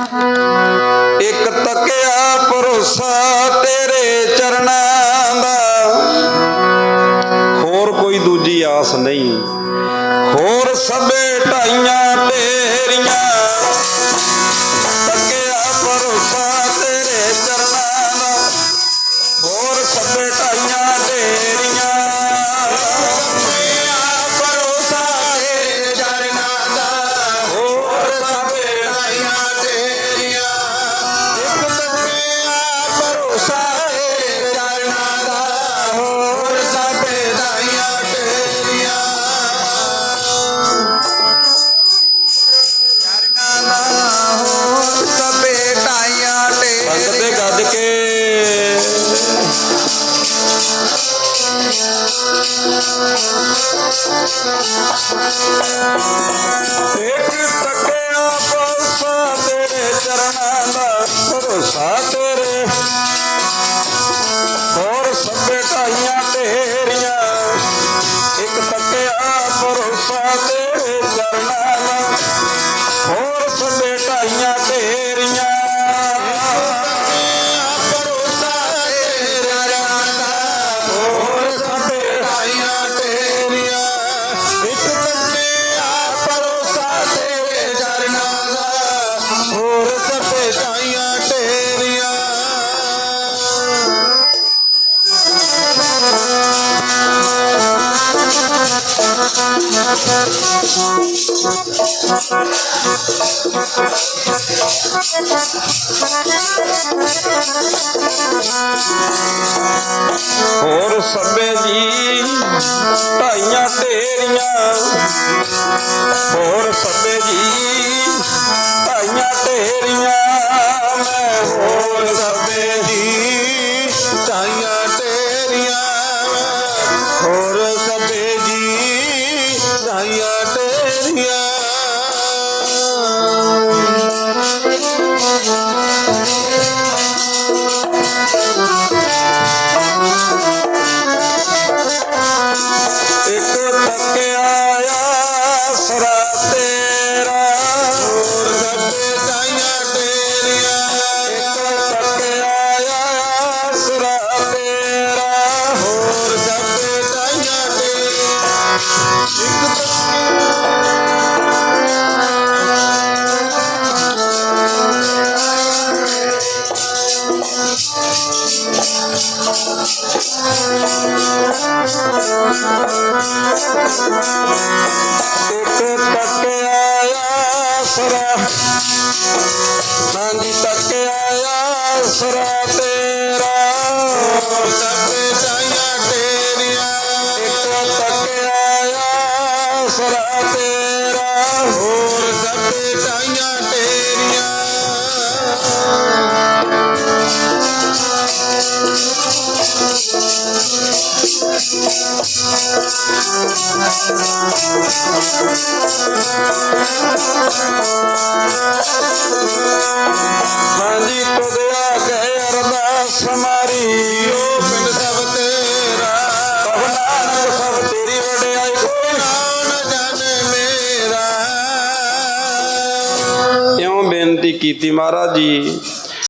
ਇੱਕ ਤੱਕਿਆ ਭਰੋਸਾ ਤੇਰੇ ਚਰਨਾਂ ਦਾ। ਹੋਰ ਕੋਈ ਦੂਜੀ ਆਸ ਨਹੀਂ। ਹੋਰ ਸਭੇ ਢਾਈਆਂ ਤੇਰੀਆਂ ਇੱਕ ਤੱਕਿਆ ਪਾਸਾ ਤੇਰੇ ਚਰਨਾਂ ਦਾ ਭਰੋਸਾ ਤੇਰੇ। ਹੋਰ ਸਭੇ ਢਾਈਆਂ ਤੇਰੀਆਂ। ਇੱਕ ਤੱਕਿਆ ਭਰੋਸਾ ਤੇਰੇ ਚਰਨਾਂ ਹੋਰ ਸਭੇ ਜੀ ਢਾਈਆਂ ਢੇਰੀਆਂ ਹੋਰ ਸਭੇ ਜੀ ਢਾਈਆਂ ਢੇਰੀਆਂ ਮੈਂ ਹੋਰ ਸਭੇ ਜੀ ਢਾਈਆਂ ਢੇਰੀਆਂ ਹੋਰ ਸਭੇ ਇੱਕ ਤੱਕਿਆ ਆਸਰਾ ਨਾਂਦੀ ਤੱਕਿਆ ਆਸਰਾ ਤੇਰਾ ਹਾਂਜੀ ਤੁਦਿਆ ਗਏ ਅਰਦਾਸ ਮਾਰੀ ਉਹ ਪਿੰਡ ਸਭ ਤੇਰਾ। ਕਹ ਨਾਨਕ ਸਭ ਤੇਰੀ ਵਡਿਆਈ। ਕੋਈ ਨਾਮ ਜਾਣੇ ਮੇਰਾ। ਇਉਂ ਬੇਨਤੀ ਕੀਤੀ ਮਹਾਰਾਜ ਜੀ?